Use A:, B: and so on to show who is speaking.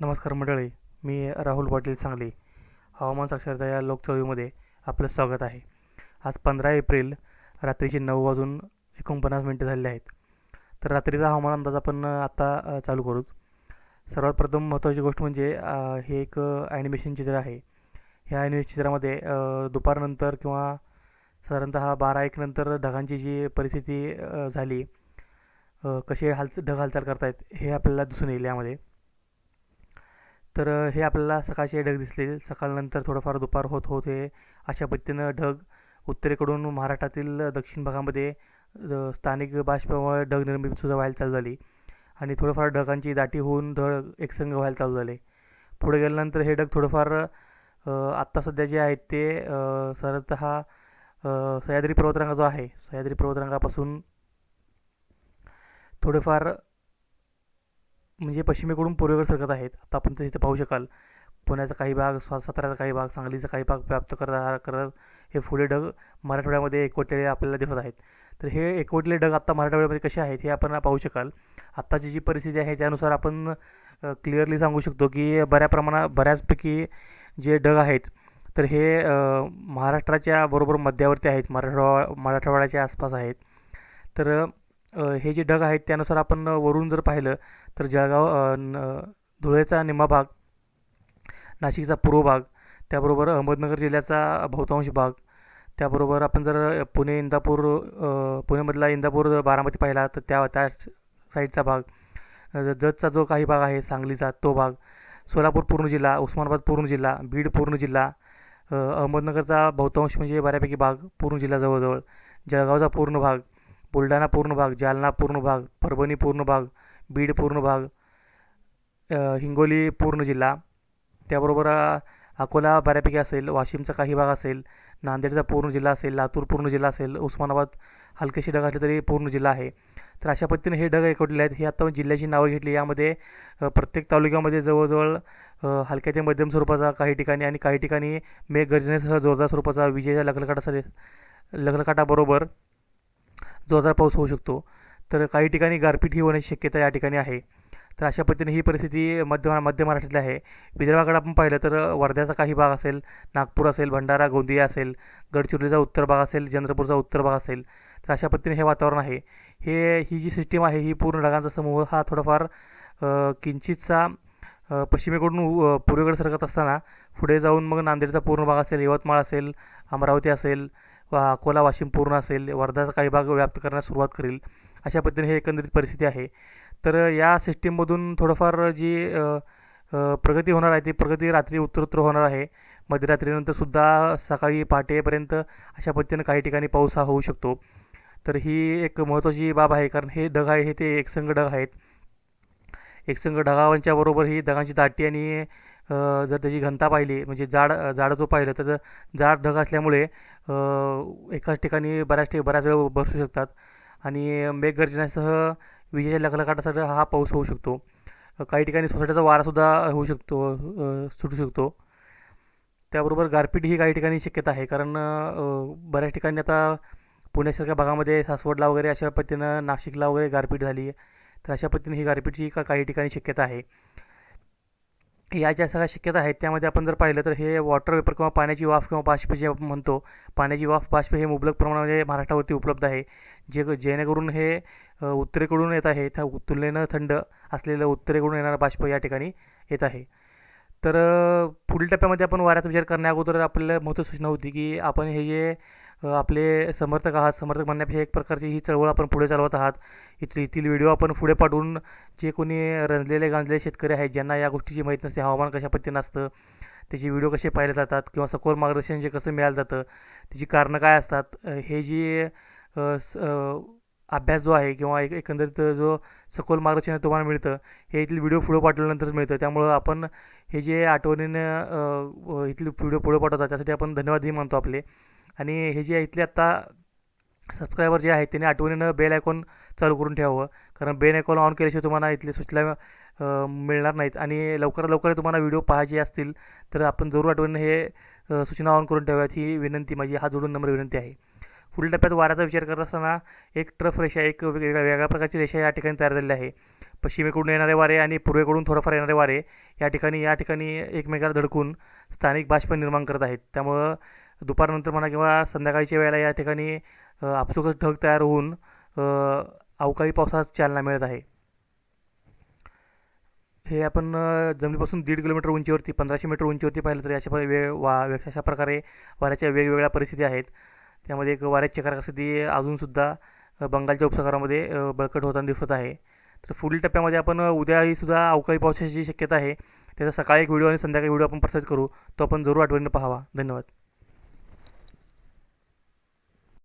A: नमस्कार मंडळी मी राहुल पाटील सांगली. हवामान साक्षरता या लोकचळवळीमध्ये आपलं स्वागत आहे. आज पंधरा एप्रिल रात्रीचे नऊ वाजून एकोणपन्नास मिनटं झालेले आहेत. तर रात्रीचा हवामान अंदाज आपण आत्ता चालू करू. सर्वात प्रथम महत्त्वाची गोष्ट म्हणजे हे एक ॲनिमेशन चित्र आहे. ह्या ॲनिमेशन चित्रामध्ये दुपारनंतर किंवा साधारणतः बारा एक नंतर ढगांची जी परिस्थिती झाली कसे हाल ढग हालचाल करतायत हे आपल्याला दिसून येईल यामध्ये. तर हे आपल्याला सकाळचे ढग दिसले. सकाळनंतर थोडंफार दुपार होत होत. हे अशा पद्धतीनं ढग उत्तरेकडून महाराष्ट्रातील दक्षिण भागामध्ये स्थानिक बाष्पामुळे ढग निर्मितीसुद्धा व्हायला चालू झाली. आणि थोडंफार ढगांची दाटी होऊन ढग एकसंग व्हायला चालू झाले. पुढे गेल्यानंतर हे ढग थोडंफार आत्ता सध्या जे आहेत ते सरत हा सह्याद्री पर्वतरांगा जो आहे सह्याद्री पर्वतरांगापासून थोडेफार म्हणजे पश्चिमेकडून पूर्वेकडे सरकत आहेत. आता आपण ते इथे पाहू शकाल. पुण्याचा काही भाग स्वा साताऱ्याचा काही भाग सांगलीचा काही भाग व्याप्त करत करत हे पुढे ढग मराठवाड्यामध्ये एकवटलेले आपल्याला दिसत आहेत. तर हे एकवटलेले ढग आत्ता मराठवाड्यामध्ये कसे आहेत हे आपण पाहू शकाल. आत्ताची जी परिस्थिती आहे त्यानुसार आपण क्लिअरली सांगू शकतो की बऱ्या प्रमाणात बऱ्याचपैकी जे ढग आहेत तर हे महाराष्ट्राच्या बरोबर मध्यावरती आहेत. मराठवा मराठवाड्याच्या आसपास आहेत. तर हे जे ढग आहेत त्यानुसार आपण वरून जर पाहिलं तर जळगाव न- धुळ्याचा निम्मा भाग नाशिकचा पूर्व भाग त्याबरोबर अहमदनगर जिल्ह्याचा बहुतांश भाग त्याबरोबर आपण जर पुणे इंदापूर पुणेमधला इंदापूर बारामती पाहिला तर त्या त्या साईडचा भाग जतचा जो काही भाग आहे सांगलीचा तो भाग सोलापूर पूर्ण जिल्हा उस्मानाबाद पूर्ण जिल्हा बीड पूर्ण जिल्हा अहमदनगरचा बहुतांश म्हणजे बऱ्यापैकी भाग पूर्ण जिल्हा जवळजवळ जळगावचा पूर्ण भाग बुलढाणा पूर्ण भाग जालना पूर्ण भाग परभणी पूर्ण भाग बीड पूर्ण भाग हिंगोली पूर्ण जिल्हा. त्याबरोबर अकोला बऱ्यापैकी असेल वाशिमचा काही भाग असेल नांदेडचा पूर्ण जिल्हा असेल लातूर पूर्ण जिल्हा असेल उस्मानाबाद हलकेसे ढग असले तरी पूर्ण जिल्हा आहे. तर अशा पद्धतीने हे ढग एकवटलेले आहेत. हे आता जिल्ह्याची नावं घेतली. यामध्ये प्रत्येक तालुक्यामध्ये जवळजवळ हलक्या ते मध्यम स्वरूपाचा काही ठिकाणी आणि काही ठिकाणी मेघगर्जनेसह जोरदार स्वरूपाचा विजेच्या लखलकाटासाठी लखलकाटाबरोबर जोरदार पाऊस होऊ शकतो. तर काही ठिकाणी गारपीटही होण्याची शक्यता या ठिकाणी आहे. तर अशा पद्धतीने ही परिस्थिती मध्य मध्य महाराष्ट्रातली आहे. विदर्भाकडे आपण पाहिलं तर वर्ध्याचा काही भाग असेल नागपूर असेल भंडारा गोंदिया असेल गडचिरोलीचा उत्तर भाग असेल चंद्रपूरचा उत्तर भाग असेल तर अशा पद्धतीने हे वातावरण आहे. हे ही जी सिस्टीम आहे ही पूर्ण ढगांचा समूह हा थोडाफार किंचितचा पश्चिमेकडून उ- पूर्वेकडे सरकत असताना पुढे जाऊन मग नांदेडचा पूर्ण भाग असेल यवतमाळ असेल अमरावती असेल वा अकोला वाशिम पूर्ण असेल वर्धाचा काही भाग व्याप्त करण्यास सुरुवात करेल अशा पद्धतीने हे एकंदरीत परिस्थिती आहे. तर या सिस्टीममधून थोडंफार जी प्रगती होणार आहे ती प्रगती रात्री उत्तरोत्तर होणार आहे. मध्यरात्रीनंतर सुद्धा सकाळी पहाटेपर्यंत अशा पद्धतीनं काही ठिकाणी पाऊस हा होऊ शकतो. तर ही एक महत्त्वाची बाब आहे कारण हे ढग आहे हे ते एकसंघ ढग आहेत. एकसंघ ढगांच्या बरोबर ही ढगांची दाटी आणि जर त्याची घनता पाहिली म्हणजे जाड जाड जो पाहिलं तर जाड ढग असल्यामुळे एकाच ठिकाणी बऱ्याच ठिक बऱ्याच वेळ बसू शकतात. आणि मेघगर्जनासह विजेच्या लखलकाटासाठी हा पाऊस होऊ शकतो. काही ठिकाणी सोसाट्याचा वारासुद्धा होऊ शकतो सुटू शकतो. त्याबरोबर गारपीट ही काही ठिकाणी शक्यता आहे. कारण बऱ्याच ठिकाणी आता पुण्यासारख्या भागामध्ये सासवडला वगैरे अशा पद्धतीनं नाशिकला वगैरे गारपीट झाली आहे. तर अशा पद्धतीने ही गारपीटची का काही ठिकाणी शक्यता आहे. या ज्या सगळ्या शक्यता आहेत त्यामध्ये आपण जर पाहिलं तर हे वॉटर वेपर किंवा पाण्याची वाफ किंवा बाष्प जे आपण म्हणतो पाण्याची वाफ बाष्प हे मुबलक प्रमाणामध्ये महाराष्ट्रावरती उपलब्ध आहे. जे जेणेकरून हे उत्तरेकडून येत आहे त्या तुलनेनं थंड असलेलं उत्तरेकडून येणारं बाष्प या ठिकाणी येत आहे. तर पुढील टप्प्यामध्ये आपण वाऱ्याचा विचार करण्या अगोदर आपल्याला महत्त्व सूचना होती की आपण हे जे आपले समर्थक आहात. समर्थक म्हणण्यापेक्षा एक प्रकारची ही चळवळ आपण पुढे चालवत आहात. इथ येथील व्हिडिओ आपण पुढे पाठवून जे कोणी रंजलेले गांजलेले शेतकरी आहेत ज्यांना या गोष्टीची माहीत नसते हवामान कशा पद्धतीनं असतं त्याचे व्हिडिओ कसे पाहिले जातात किंवा सखोल मार्गदर्शन जे कसं मिळालं जातं त्याची कारणं काय असतात हे जी स- अभ्यास जो आहे किंवा एक एकंदरीत जो सखोल मार्गदर्शन तुम्हाला मिळतं हे इथले व्हिडिओ पुढे पाठवल्यानंतरच मिळतं. त्यामुळं आपण हे जे आठवणीनं अ, इथले व्हिडिओ पुढे पाठवतात त्यासाठी आपण धन्यवादही मानतो आपले. आणि हे जे इथले आत्ता सबस्क्रायबर जे आहेत त्यांनी आठवणीनं बेल आयकॉन चालू करून ठेवावं. कारण बेल आयकॉन ऑन केल्याशिवाय तुम्हाला इथले सूचना मिळणार नाहीत. आणि लवकरात लवकर तुम्हाला व्हिडिओ पाहायचे असतील तर आपण जरूर आठवणीनं हे सूचना ऑन करून ठेवाव्यात. ही विनंती माझी हा जोडून नंबर विनंती आहे. पुढील टप्प्यात वाऱ्याचा विचार करत असताना एक ट्रफ रेषा एक वेगळ्या वेगळ्या प्रकारची रेषा या ठिकाणी तयार झालेली आहे. पश्चिमेकडून येणारे वारे आणि पूर्वेकडून थोडंफार येणारे वारे या ठिकाणी या ठिकाणी एकमेकाला धडकून स्थानिक बाष्प निर्माण करत आहेत. त्यामुळं दुपारनंतर म्हणा किंवा संध्याकाळच्या वेळेला या ठिकाणी आपसुकच ढग तयार होऊन अवकाळी पावसास चालना मिळत आहे. हे आपण जमिनीपासून दीड किलोमीटर उंचीवरती पंधराशे मीटर उंचीवरती पाहिलं तर अशा वे वा अशा प्रकारे वाऱ्याच्या वेगवेगळ्या परिस्थिती आहेत. त्यामध्ये एक वाऱ्याची चक्राकार अजूनसुद्धा बंगालच्या उपसागरामध्ये बळकट होताना दिसत आहे. तर पुढील टप्प्यामध्ये आपण उद्याही सुद्धा अवकाळी पावसाची शक्यता आहे त्याचा सकाळी एक व्हिडिओ आणि संध्याकाळी व्हिडिओ आपण प्रसारित करू. तो आपण जरूर आठवणीनं पाहावा. धन्यवाद.